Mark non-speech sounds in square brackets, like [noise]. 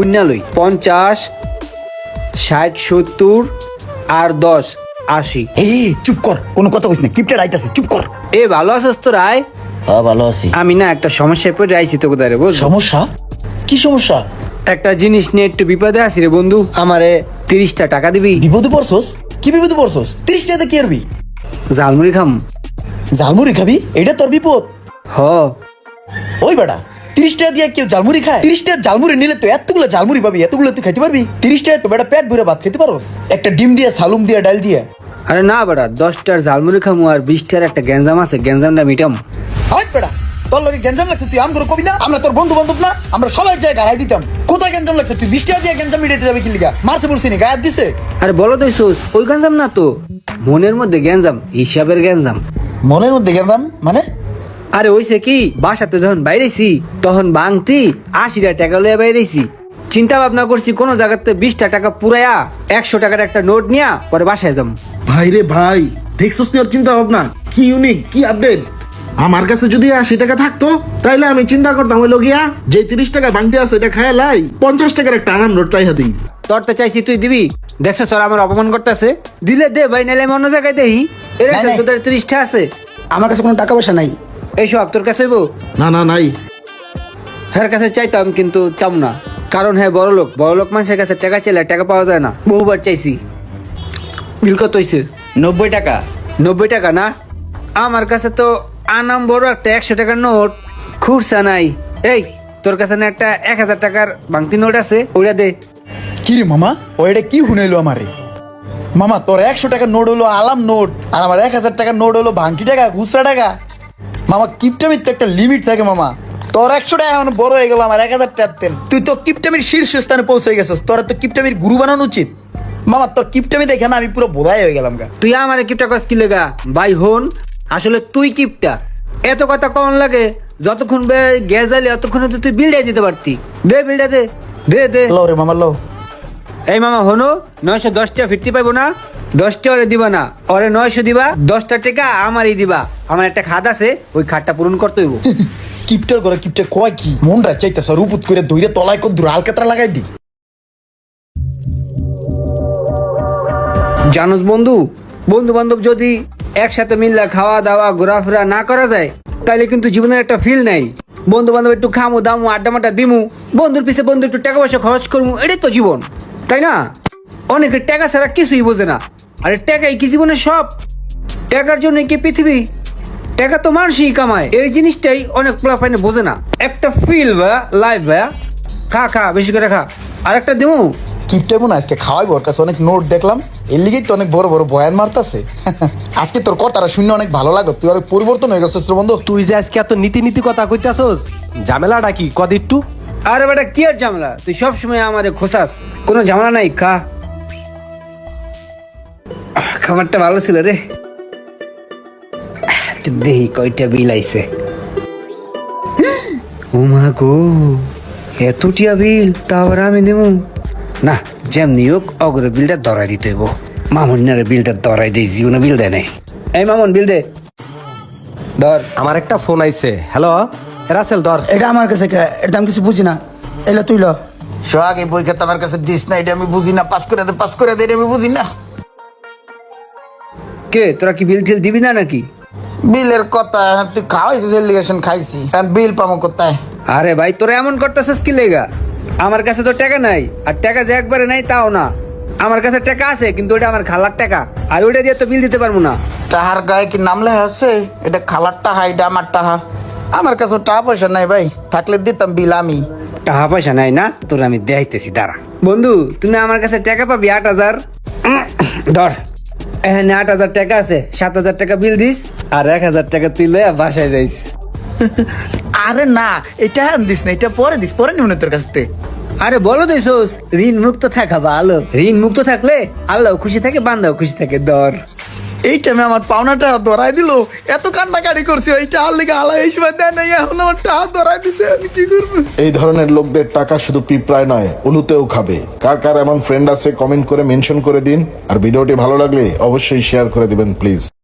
পুণ্যালই পঞ্চাশ ষাট সত্তর আর দশ আশি। এই চুপ কর কোনো কথা কইস না কিপটা আইতাছে চুপ কর। এ ভালো আছিস তো রায়? হ্যাঁ ভালো আছি। আমি না একটা সমস্যায় পড়ে আইছি তো কোথায় রে বুঝ সমস্যা? কি সমস্যা? একটা জিনিস নিয়ে একটু বিপদে আছি রে বন্ধু। আমারে তিরিশটা টাকা দিবি। বিপদে পড়ছস? কি বিপদে পড়ছস? তিরিশ টাকা কি আরবি ঝালমুড়ি খাম। ঝালমুড়ি খাবি? এটা তোর বিপদ। হ। ওই বেটা তিরিশ টাকা দিয়ে কেউ ঝালমুড়ি খায়। তিরিশ টাকা ঝালমুড়ি নিলে তো এতগুলো ঝালমুড়ি পাবি এতগুলো তুই খাইতে পারবি। তিরিশ টাকা তো বেটা পেট ভরে ভাত খেতে পারোস। একটা ডিম দিয়ে সালুম দিয়ে ডাল দিয়ে। আরে না বেটা দশটার ঝালমুড়ি খামু আর বিশটার একটা গ্যাঞ্জাম আছে গ্যাঞ্জামটা মিটাম। হয় বেটা তোর লগে গেঞ্জাম লাগছে তুই আম করে কবি না? আমরা তোর বন্ধু বান্ধব না আমরা সবাই জায়গায় গাড়াই দিতাম। কোথায় গেঞ্জাম লাগছে? তুই বিশ টাকা দিয়ে গেঞ্জাম মিটাইতে যাবে কি লিগা? মারছে নি গায়ে দিছে? আরে বলো তো সোস ওই গ্যাঞ্জাম না তো? মনের মধ্যে গ্যাঞ্জাম হিসাবের গ্যাঞ্জাম। মনের মধ্যে গেঞ্জাম মানে? আরে ওইসে কি বাসাতে যখন বাইরেছি তখন বাংতি আশিটা টাকা লইয়া বাইরেছি। চিন্তা ভাবনা করছি কোন জায়গাতে বিশটা টাকা পুরাইয়া একশো টাকার একটা নোট নিয়া পরে বাসায় যাম। ভাই রে ভাই দেখছস নি ওর চিন্তা ভাবনা? কি ইউনিক কি আপডেট আমার কাছে যদি আশি টাকা থাকতো তাইলে আমি চিন্তা করতাম ওই লগিয়া যে তিরিশ টাকা বাংটি আছে এটা খায় লাই পঞ্চাশ টাকার একটা আনাম নোট টাইহা দিই। তোর তো চাইছি তুই দিবি। দেখছ তোর আমার অপমান করতেছে? দিলে দে ভাই নাইলে আমি অন্য জায়গায় দেই। এর। তোদের ত্রিশটা আছে। আমার কাছে কোনো টাকা পয়সা নাই। এই সব তোর কাছে হইব? না না নাই। হ্যার কাছে চাইতাম কিন্তু চাম না। কারণ হ্যাঁ বড় লোক বড় লোক মানুষের কাছে টাকা চাইলে টাকা পাওয়া যায় না। বহুবার চাইছি। বিল কত হয়েছে নব্বই টাকা। নব্বই টাকা না? আমার কাছে তো আনাম বড় একটা একশো টাকার নোট। খুরসা নাই। এই তোর কাছে না একটা এক হাজার টাকার বাংতি নোট আছে? ওইটা দে। কি রে মামা? ও এটা কি শুনাইলো আমারে? মামা তোর একশো টাকার নোট হলো আলাম নোট আর আমার এক হাজার টাকার নোট হলো ভাঙ্কি টাকা খুচরা টাকা। মামা কিপটামির তো একটা লিমিট থাকে মামা। তোর একশো টাকা এখন বড় হয়ে গেল আমার এক হাজার তেল তুই তো কিপটামির শীর্ষস্থানে পৌঁছে গেছিস তোর তো কিপটামির গুরু বানানো উচিত। মামা তোর কিপটামি দেখে না আমি পুরো বোধাই হয়ে গেলাম গা। তুই আমার কিপটা কস কি লেগা? ভাই হন আসলে তুই কিপটা। এত কথা কম লাগে যতক্ষণ বে গ্যাস জ্বালি অতক্ষণে তো তুই বিলটাই দিতে পারতি। দে বিলটা দে দে দে। লো রে মামা লো এই মামা হনো নয়শো দশটা ফিরতে পাইবো না দশটা ওরে দিবা না ওরে নয়শো দিবা দশটা টাকা আমারই দিবা। আমার একটা খাত আছে ওই খাতটা পূরণ করতে হইব। [laughs] কিপটার করে কিপটা কয় কি? মনটা চাইতেছে রুপুত করে দইরে তলায় কত দূর আলকাতরা লাগাই দি। জানোস বন্ধু বন্ধু বান্ধব যদি একসাথে মিললে খাওয়া দাওয়া ঘোরাফেরা না করা যায় তাহলে কিন্তু জীবনের একটা ফিল নাই। বন্ধু বান্ধব একটু খামু দামু আড্ডা মাড্ডা দিমু বন্ধুর পিছে বন্ধু একটু টাকা পয়সা খরচ করব এটাই তো জীবন তাই না? অনেকের টাকা ছাড়া কিছুই বোঝে না। আরে টাকাই কি জীবনের সব। টাকার জন্য কি পৃথিবী? টাকা তো মানুষই কামায়। এই জিনিসটাই অনেক পোলাপাইনে বোঝে না। একটা ফিল বা লাইফ বা খা খা বেশি করে খা। আর একটা দিমু কিপটা মনে আজকে খাওয়াইবো ওর কাছে অনেক নোট দেখলাম। এর লিগেই তো অনেক বড় বড় বয়ান মারতাছে। [laughs] আজকে তোর কথাটা শুনে অনেক ভালো লাগল। তুই অনেক পরিবর্তন হয়ে গেছিস বন্ধু। তুই যে আজকে এত নীতি নীতি কথা কইতাছস ঝামেলাটা কি? কদ একটু আরে বেটা কি আর ঝামেলা? তুই সব সময় আমারে খোসাস কোনো ঝামেলা নাই খা। খাবারটা ভালো ছিল রে। দেহি কয়টা বিল আইছে। উমা গো এতটিয়া বিল তা আবার আমি দেব না যেমনি হোক অগ্র বিলটা ধরাই দিতে হইব। মামুনারে বিলটা ধরাই দিই জীবনে বিল দেয় নাই। এই মামুন বিল দে। ধর। আমার একটা ফোন আইছে। হ্যালো? রাসেল ধর। এটা আমার কাছে কে? এটা আমি কিছু বুঝি না। এলে তুই ল। সোহাগ এই বই খাতা আমার কাছে দিস না এটা আমি বুঝি না। পাস করে দে পাস করে দে এটা আমি বুঝি না। কে? তোরা কি বিল ঠিল দিবি না নাকি? বিলের কথা তুই খাওয়াইছিস এলিগেশন খাইছি। কারণ বিল পামো কোথায়? আরে ভাই তোরা এমন করতেছিস কি লেগা? আমার কাছে তো টাকা নাই আর টাকা যে একবারে নাই তাও না। আমার কাছে টাকা আছে কিন্তু ওটা আমার খালার টাকা আর ওইটা দিয়ে তো বিল দিতে পারব না। তাহার গায়ে কি নাম লেখা আছে? এটা খালার টাহা এটা আমার টাহা। আমার কাছে টাকা পয়সা নাই ভাই থাকলে দিতাম বিল আমি। টাকা পয়সা নাই না? তোর আমি দেখাইতেছি দাঁড়া। বন্ধু তুমি আমার কাছে টাকা পাবি আট হাজার? ধর। এখানে আট হাজার টাকা আছে সাত হাজার টাকা বিল দিস। আর এক হাজার টাকা তুই লইয়া বাসায় যাইস। আরে না এটা আন দিস না এটা পরে দিস পরে নিব না তোর কাছ থেকে। আরে বলো দিস ঋণ মুক্ত থাকা ভালো। ঋণ মুক্ত থাকলে আল্লাহ খুশি থাকে বান্দাও খুশি থাকে দর এই টাইমে আমার পাওনাটা ধরাই দিল। এত কান্নাকাটি করছি, ওই টাহার লিগে আলা এই সময় দেয় নাই, এখন আমার টাহা ধরাই দিছে, আমি কি করব? এই ধরনের লোকদের টাকা শুধু পিঁপড়ায় নয়, উলুতেও খাবে। কার কার এমন ফ্রেন্ড আছে কমেন্ট করে মেনশন করে দিন। আর ভিডিওটি ভালো লাগলে অবশ্যই শেয়ার করে দিবেন প্লিজ